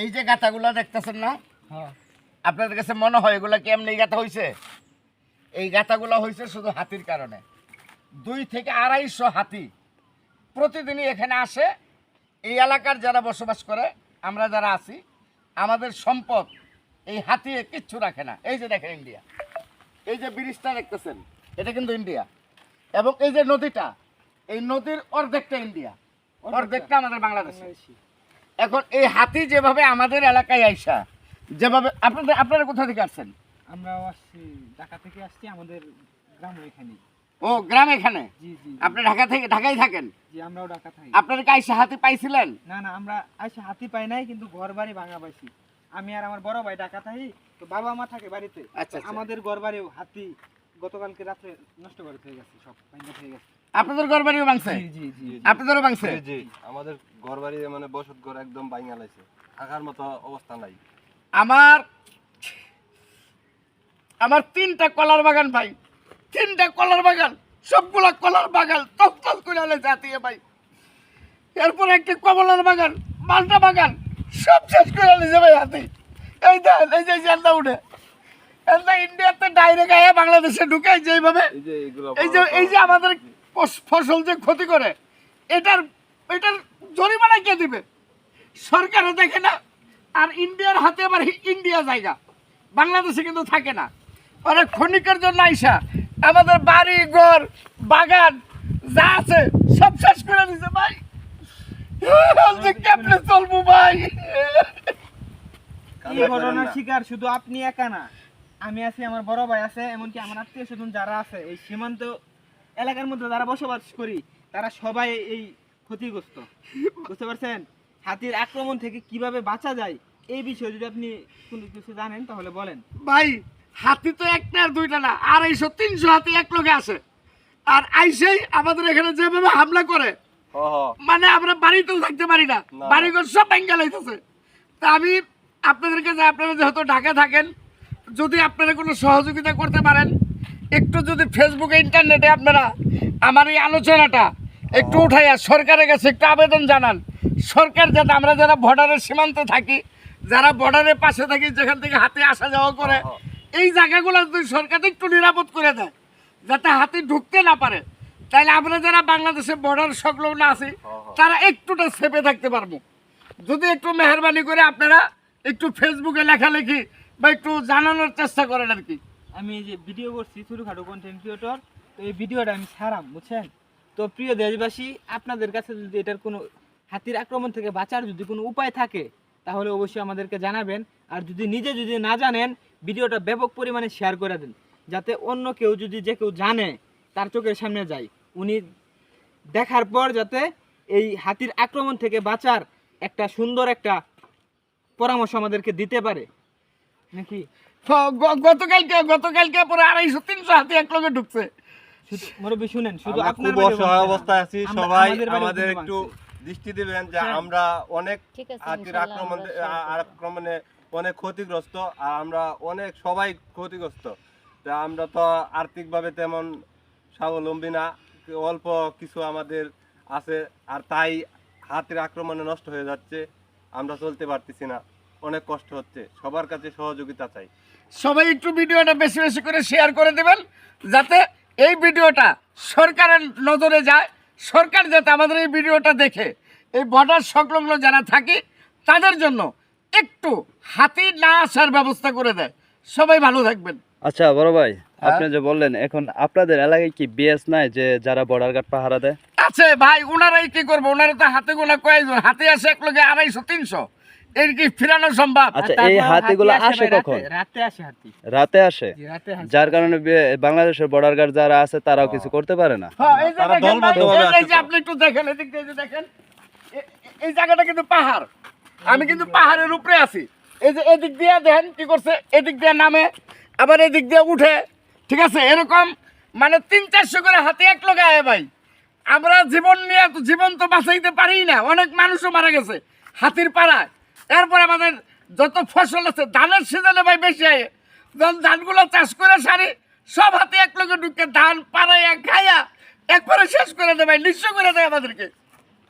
এই যে গাথাগুলো দেখতেছেন না? হ্যাঁ। আপনাদের কাছে মনে হয় এগুলো কি এমনি গাথা হয়েছে এই গাথাগুলো হয়েছে শুধু হাতির কারণে। দুই থেকে আড়াইশো হাতি প্রতিদিনই এখানে আসে। এই এলাকার যারা বসবাস করে আমরা যারা আছি আমাদের সম্পদ এই হাতি কিচ্ছু রাখে না। এই যে দেখেন ইন্ডিয়া। এই যে ব্রিজটা দেখতেছেন এটা কিন্তু ইন্ডিয়া। এবং এই যে নদীটা এই নদীর অর্ধেকটা ইন্ডিয়া। অর্ধেকটা। আমাদের বাংলাদেশি। এখন এই হাতি যেভাবে আমাদের এলাকায় আইসা যেভাবে আপনাদের আপনারা কোথা থেকে আসছেন? আমরাও আসছি ঢাকা থেকে আসছি আমাদের গ্রাম এখানে। ও গ্রাম এখানে? জি জি আপনি ঢাকা থেকে ঢাকায় থাকেন? জি আমরাও ঢাকা থাকি। আপনারা কি আইসা হাতি পাইছিলেন? না না আমরা আসে হাতি পাই নাই কিন্তু ঘর বাড়ি ভাঙা পাইছি। আমি আর আমার বড় ভাই ঢাকা থাকি তো বাবা মা থাকে বাড়িতে। আচ্ছা, আচ্ছা। আমাদের ঘর বাড়িও হাতি গতকালকে রাত্রে নষ্ট করে হয়ে গেছে সব ভাঙা হয়ে গেছে। আপনাদের ঘর বাড়িও ভাঙছে? জি জি আপনাদেরও ভাঙছে? জি, জি। আমাদের ঘর বাড়ি মানে বসত ঘর একদম ভাঙা লাইছে। থাকার মতো অবস্থা নাই। আমার আমার তিনটা কলার বাগান ভাই তিনটা কলার বাগান সবগুলা কলার বাগান তল তল করে আলে জাতীয় ভাই। এরপর একটা কমলার বাগান মালটা বাগান সব শেষ করে আলে ভাই হাতে। এই দেন এই যে জানটা উঠে। এটা ইন্ডিয়াতে ডাইরেক্ট আয়া বাংলাদেশে ঢুকে যেইভাবে এই যে এই যে আমাদের ফসল যে ক্ষতি করে এটার এটার জরিমানা কে দিবে? সরকারও দেখে না, আর ইন্ডিয়ার হাতে আবার ইন্ডিয়া জায়গা। বাংলাদেশে কিন্তু থাকে না। ওরা ক্ষণিকের জন্য আইসা আমাদের বাড়ি, ঘর, বাগান, যা আছে সব শেষ করে দিছে, ভাই। চলবো, ভাই? শিকার শুধু আপনি একা না। আমি আছি, আমার বড় ভাই আছে, এমনকি আমার আত্মীয় স্বজন যারা আছে, এই সীমান্ত এলাকার মধ্যে যারা বসবাস করি, তারা সবাই এই ক্ষতিগ্রস্ত। বুঝতে পারছেন? হাতির আক্রমণ থেকে কীভাবে বাঁচা যায় এই বিষয়ে যদি আপনি কোনো কিছু জানেন তাহলে বলেন। ভাই হাতি তো একটা আর দুইটা না আড়াইশো তিনশো হাতি এক লোকে আছে। আর আইসেই আমাদের এখানে যেভাবে হামলা করে মানে আমরা বাড়িতেও থাকতে পারি না না। বাড়িঘর সব ব্যাঙ্গাল হইতেছে তা আমি আপনাদেরকে যে আপনারা যেহেতু ঢাকা থাকেন যদি আপনারা কোনো সহযোগিতা করতে পারেন একটু যদি ফেসবুকে ইন্টারনেটে আপনারা আমার এই আলোচনাটা একটু উঠাইয়া সরকারের কাছে একটু আবেদন জানান। সরকার যাতে আমরা যারা বর্ডারের সীমান্তে থাকি যারা বর্ডারের পাশে থাকি যেখান থেকে হাতে আসা যাওয়া করে এই জায়গাগুলো যদি সরকার একটু নিরাপদ করে দেয় যাতে হাতি ঢুকতে না পারে তাহলে আমরা যারা বাংলাদেশে বর্ডার সংলগ্ন আছি তারা একটুটা সেপে থাকতে পারব। যদি একটু মেহরবানি করে আপনারা একটু ফেসবুকে লেখালেখি বা একটু জানানোর চেষ্টা করেন আর কি। আমি এই যে ভিডিও করছি ছোটোখাটো কন্টেন্ট ক্রিয়েটর তো এই ভিডিওটা আমি ছাড়াম বুঝছেন? তো প্রিয় দেশবাসী, আপনাদের কাছে যদি এটার কোনো হাতির আক্রমণ থেকে বাঁচার যদি কোনো উপায় থাকে, তাহলে অবশ্যই আমাদেরকে জানাবেন। আর যদি নিজে যদি না জানেন, ভিডিওটা ব্যাপক পরিমাণে শেয়ার করে দিন, যাতে অন্য কেউ যদি যে কেউ জানে, তার চোখের সামনে যায়। উনি দেখার পর যাতে এই হাতির আক্রমণ থেকে বাঁচার একটা সুন্দর একটা পরামর্শ আমাদেরকে দিতে পারে। নাকি? গতকালকে গতকালকে পরে আড়াইশো, তিনশো হাতি এক ঢুকছে। মুরব্বী শুনেন শুধু আপনার বাড়ি অসহায় অবস্থায় আছি সবাই আমাদের একটু দৃষ্টি দিবেন যে হ্যাঁ। আমরা অনেক ইনশাআল্লাহ আক্রমণ। আক্রমণে অনেক ক্ষতিগ্রস্ত আর আমরা অনেক সবাই ক্ষতিগ্রস্ত তা আমরা তো আর্থিকভাবে তেমন স্বাবলম্বী না অল্প কিছু আমাদের আছে আর তাই হাতির আক্রমণে নষ্ট হয়ে যাচ্ছে আমরা চলতে পারতেছি না অনেক কষ্ট হচ্ছে সবার কাছে সহযোগিতা চাই সবাই একটু ভিডিওটা বেশি বেশি করে শেয়ার করে দেবেন যাতে এই ভিডিওটা সরকারের নজরে যায়। সরকার যাতে আমাদের এই ভিডিওটা দেখে এই বর্ডার সংলগ্ন যারা থাকে তাদের জন্য একটু হাতি না আসার ব্যবস্থা করে দেয়। সবাই ভালো থাকবেন। আচ্ছা বড় ভাই আপনি যে বললেন এখন আপনাদের এলাকায় কি বিএস নাই যে যারা বর্ডার গার্ড পাহারা দেয়? আছে ভাই ওনারাই কি করব? ওনারা তো হাতে গোনা কয়েকজন। হাতে আসে এক লোকে আড়াইশো তিনশো। এর কি ফিরানো সম্ভব? আচ্ছা এই হাতিগুলো আসে রাতে- কখন? রাতে আসে হাতি। রাতে আসে? জি, রাতে আসে। যার কারণে বাংলাদেশের বর্ডার গার্ড যারা আছে তারাও কিছু করতে পারে না। হ্যাঁ, এই তারা দলবদ্ধভাবে এই- এই যে আপনি একটু দেখেন এদিক দিয়ে দেখেন এ- এ- এই জায়গাটা কিন্তু পাহাড়। আমি কিন্তু পাহাড়ের উপরে আছি। এই যে এদিক দিয়ে দেখেন কি করছে এদিক দিয়ে নামে আবার এদিক দিয়ে উঠে ঠিক আছে? এরকম মানে তিন চারশো করে হাতে এক লোক আয় ভাই। আমরা জীবন নিয়ে জীবন তো বাঁচাইতে পারি না। অনেক মানুষও মারা গেছে হাতির পাড়ায়। এরপর আমাদের যত ফসল আছে, ধানের সিজনে ভাই বেশি আয় যখন ধানগুলো চাষ করে সারি, সব হাতে এক লোকে ঢুকে ধান পাড়াইয়া, খাইয়া, একবারে শেষ করে দেয় ভাই, নিঃস্ব করে দেয় আমাদেরকে।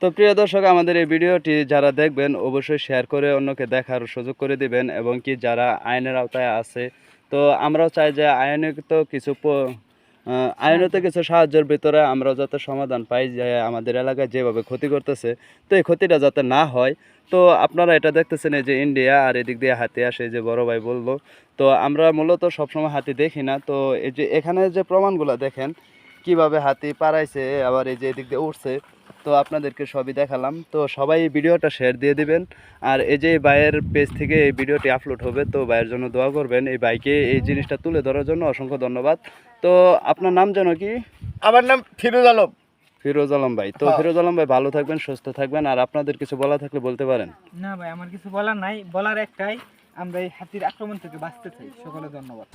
তো প্রিয় দর্শক, আমাদের এই ভিডিওটি যারা দেখবেন, অবশ্যই শেয়ার করে অন্যকে দেখার সুযোগ করে দিবেন, এবং কি যারা আইনের আওতায় আছে, তো আমরাও চাই যে আইনত কিছু আইনত কিছু সাহায্যের ভিতরে আমরা যাতে সমাধান পাই যে আমাদের এলাকায় যেভাবে ক্ষতি করতেছে তো এই ক্ষতিটা যাতে না হয়। তো আপনারা এটা দেখতেছেন এই যে ইন্ডিয়া আর এদিক দিয়ে হাতি আসে যে বড় ভাই বলল। তো আমরা মূলত সবসময় হাতি দেখি না। তো এই যে এখানে যে প্রমাণগুলো দেখেন কীভাবে হাতি পারাইছে আবার এই যে এদিক দিয়ে উঠছে তো আপনাদেরকে সবই দেখালাম। তো সবাই এই ভিডিওটা শেয়ার দিয়ে দিবেন। আর এই যে এই ভাইয়ের পেজ থেকে এই ভিডিওটি আপলোড হবে তো ভাইয়ের জন্য দোয়া করবেন এই ভাইকে এই জিনিসটা তুলে ধরার জন্য অসংখ্য ধন্যবাদ। তো আপনার নাম যেন কি? আমার নাম ফিরোজ আলম। ফিরোজ আলম ভাই। তো হ্যাঁ। ফিরোজ আলম ভাই ভালো থাকবেন সুস্থ থাকবেন। আর আপনাদের কিছু বলা থাকলে বলতে পারেন। না ভাই আমার কিছু বলার নাই। বলার একটাই আমরা এই হাতির আক্রমণ থেকে বাঁচতে চাই। সকলে ধন্যবাদ।